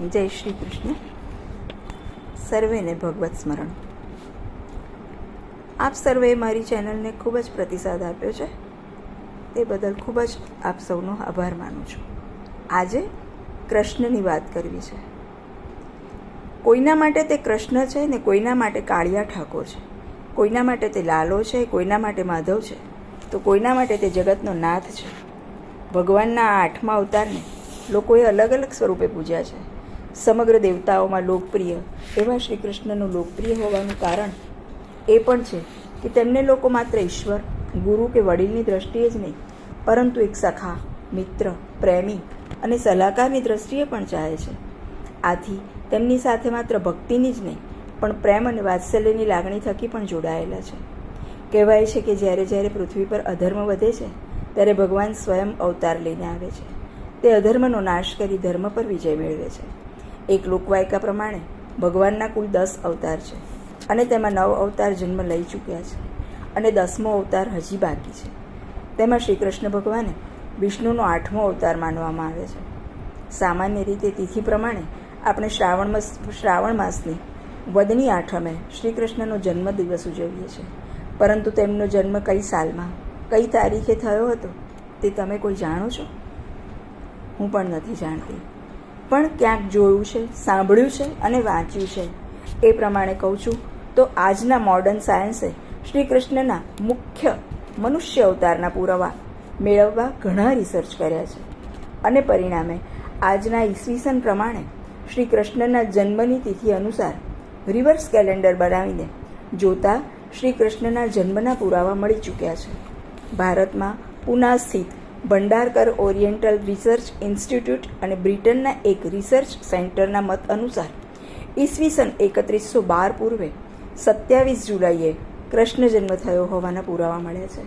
જય શ્રી કૃષ્ણ. સર્વેને ભગવત સ્મરણ. આપ સર્વે મારી ચેનલને ખૂબ જ પ્રતિસાદ આપ્યો છે. તે બદલ ખૂબ જ આપ સૌનો આભાર માનું છું. આજે કૃષ્ણની વાત કરવી છે. કોઈના માટે તે કૃષ્ણ છે ને કોઈના માટે કાળિયા ઠાકોર છે? કોઈના માટે તે લાલો છે, કોઈના માટે માધવ છે? તો કોઈના માટે તે જગતનો નાથ છે? ભગવાનના આ આઠમા અવતારને લોકોએ અલગ અલગ સ્વરૂપે પૂજ્યા છે. સમગ્ર દેવતાઓમાં લોકપ્રિય, એવા શ્રી કૃષ્ણનું લોકપ્રિય હોવાનું કારણ એ પણ છે કે તેમને લોકો માત્ર ઈશ્વર, ગુરુ કે વડીલની દ્રષ્ટિએ જ નહીં, પરંતુ એક સખા, મિત્ર, પ્રેમી અને સલાહકારની દ્રષ્ટિએ પણ ચાહે છે. આથી તેમની સાથે માત્ર ભક્તિની જ નહીં, પણ પ્રેમ અને વાત્સલ્યની લાગણી થકી પણ જોડાયેલા છે. કહેવાય છે કે જ્યારે જ્યારે પૃથ્વી પર અધર્મ વધે છે, ત્યારે ભગવાન સ્વયં અવતાર લઈને આવે છે. તે અધર્મનો નાશ કરી ધર્મ પર વિજય મેળવે છે. એક લોકવાયકા પ્રમાણે ભગવાનના કુલ દસ અવતાર છે અને તેમાં નવ અવતાર જન્મ લઈ ચૂક્યા છે અને દસમો અવતાર હજી બાકી છે. તેમાં શ્રી કૃષ્ણ ભગવાને વિષ્ણુનો આઠમો અવતાર માનવામાં આવે છે. સામાન્ય રીતે તિથિ પ્રમાણે આપણે શ્રાવણ શ્રાવણ માસની વદની આઠમે શ્રી કૃષ્ણનો જન્મદિવસ ઉજવીએ છીએ. પરંતુ તેમનો જન્મ કઈ સાલમાં, કઈ તારીખે થયો હતો તે તમે કોઈ જાણો છો? હું પણ નથી જાણતી. પણ ક્યાંક જોયું છે, સાંભળ્યું છે અને વાંચ્યું છે. એ પ્રમાણે કહું છું, તો આજના મોડર્ન સાયન્સે શ્રી કૃષ્ણના મુખ્ય મનુષ્ય અવતારના પુરાવા મેળવવા ઘણા રિસર્ચ કર્યા છે. અને પરિણામે આજના ઈસવીસન પ્રમાણે શ્રી કૃષ્ણના જન્મની તિથિ અનુસાર રિવર્સ કેલેન્ડર બનાવીને જોતા શ્રી કૃષ્ણના જન્મના પુરાવા મળી ચૂક્યા છે. ભારતમાં પુના સ્થિત ભંડારકર ઓરિએન્ટલ રિસર્ચ ઇન્સ્ટિટ્યૂટ અને બ્રિટનના એક રિસર્ચ સેન્ટરના મત અનુસાર, ઈસવીસન એકત્રીસો બાર પૂર્વે સત્યાવીસ જુલાઈએ કૃષ્ણ જન્મ થયો હોવાના પુરાવા મળ્યા છે.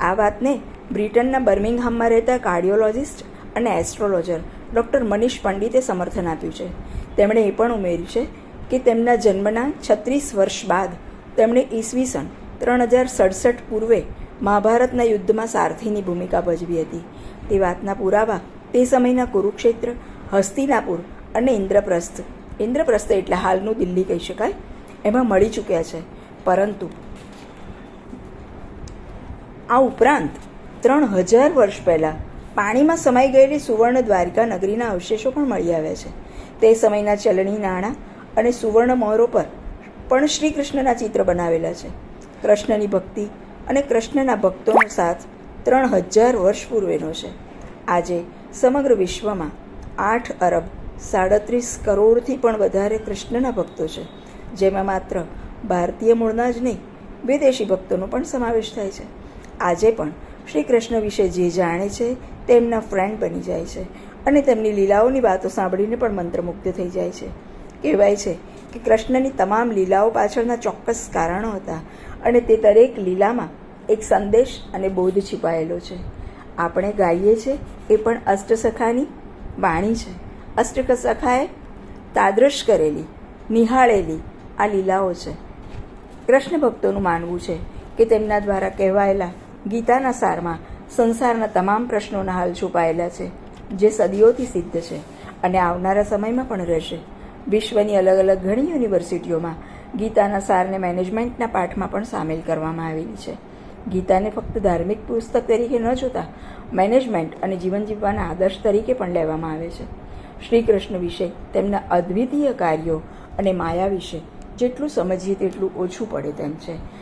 આ વાતને બ્રિટનના બર્મિંગહામમાં રહેતા કાર્ડિયોલોજિસ્ટ અને એસ્ટ્રોલોજર ડૉક્ટર મનીષ પંડિતે સમર્થન આપ્યું છે. તેમણે એ પણ ઉમેર્યું છે કે તેમના જન્મના છત્રીસ વર્ષ બાદ તેમણે ઈસવીસન ત્રણ હજાર સડસઠ પૂર્વે મહાભારતના યુદ્ધમાં સારથીની ભૂમિકા ભજવી હતી. તે વાતના પુરાવા તે સમયના કુરુક્ષેત્ર, હસ્તિનાપુર અને ઇન્દ્રપ્રસ્થ. ઇન્દ્રપ્રસ્થ એટલે હાલનું દિલ્હી કહી શકાય. એમાં મળી ચૂક્યા છે. પરંતુ આ ઉપરાંત ત્રણ હજાર વર્ષ પહેલાં પાણીમાં સમાઈ ગયેલી સુવર્ણ દ્વારિકા નગરીના અવશેષો પણ મળી આવ્યા છે. તે સમયના ચલણી નાણાં અને સુવર્ણ મોહરો પર પણ શ્રી કૃષ્ણના ચિત્ર બનાવેલા છે. કૃષ્ણની ભક્તિ અને કૃષ્ણના ભક્તોનો સાથ ત્રણ હજાર વર્ષ પૂર્વેનો છે. આજે સમગ્ર વિશ્વમાં આઠ અરબ સાડત્રીસ કરોડથી પણ વધારે કૃષ્ણના ભક્તો છે, જેમાં માત્ર ભારતીય મૂળના જ નહીં, વિદેશી ભક્તોનો પણ સમાવેશ થાય છે. આજે પણ શ્રી કૃષ્ણ વિશે જે જાણે છે તેમના ફ્રેન્ડ બની જાય છે અને તેમની લીલાઓની વાતો સાંભળીને પણ મંત્રમુગ્ધ થઈ જાય છે. કહેવાય છે કે કૃષ્ણની તમામ લીલાઓ પાછળના ચોક્કસ કારણો હતા અને તે દરેક લીલામાં એક સંદેશ અને બોધ છુપાયેલો છે. આપણે ગાઈએ છીએ એ પણ અષ્ટસખાની વાણી છે. અષ્ટસખાએ તાદૃશ કરેલી, નિહાળેલી આ લીલાઓ છે. કૃષ્ણ ભક્તોનું માનવું છે કે તેમના દ્વારા કહેવાયેલા ગીતાના સારમાં સંસારના તમામ પ્રશ્નોના હાલ છુપાયેલા છે, જે સદીઓથી સિદ્ધ છે અને આવનારા સમયમાં પણ રહેશે. વિશ્વની અલગ અલગ ઘણી યુનિવર્સિટીઓમાં ગીતાના સારને મેનેજમેન્ટના પાઠમાં પણ સામેલ કરવામાં આવેલી છે. ગીતાને ફક્ત ધાર્મિક પુસ્તક તરીકે ન જોતા મેનેજમેન્ટ અને જીવન જીવવાના આદર્શ તરીકે પણ લેવામાં આવે છે. શ્રી કૃષ્ણ વિશે, તેમના અદ્વિતીય કાર્યો અને માયા વિશે જેટલું સમજીએ તેટલું ઓછું પડે તેમ છે.